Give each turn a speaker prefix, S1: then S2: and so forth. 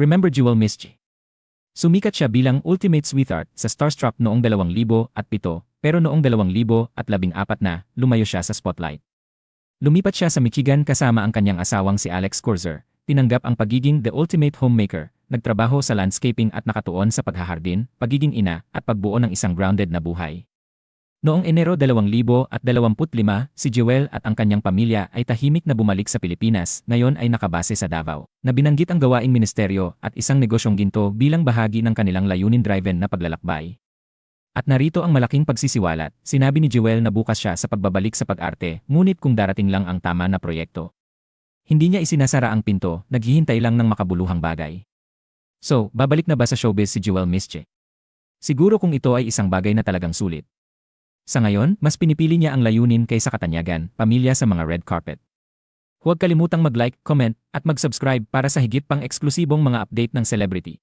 S1: Remember Jewel Mischi? Sumikat siya bilang ultimate sweetheart sa Starstruck noong 2007 pero noong 2014 na lumayo siya sa spotlight. Lumipat siya sa Michigan kasama ang kanyang asawang si Alex Kurzer, tinanggap ang pagiging the ultimate homemaker, nagtrabaho sa landscaping at nakatuon sa paghahardin, pagiging ina, at pagbuo ng isang grounded na buhay. Noong Enero 2025, si Jewel at ang kanyang pamilya ay tahimik na bumalik sa Pilipinas, ngayon ay nakabase sa Davao, na binanggit ang gawaing ministeryo at isang negosyong ginto bilang bahagi ng kanilang layunin-driven na paglalakbay. At narito ang malaking pagsisiwalat, sinabi ni Jewel na bukas siya sa pagbabalik sa pag-arte, ngunit kung darating lang ang tama na proyekto. Hindi niya isinasara ang pinto, naghihintay lang ng makabuluhang bagay. So, babalik na ba sa showbiz si Jewel Mische? Siguro kung ito ay isang bagay na talagang sulit. Sa ngayon, mas pinipili niya ang layunin kaysa katanyagan, pamilya sa mga red carpet. Huwag kalimutang mag-like, comment, at mag-subscribe para sa higit pang eksklusibong mga update ng celebrity.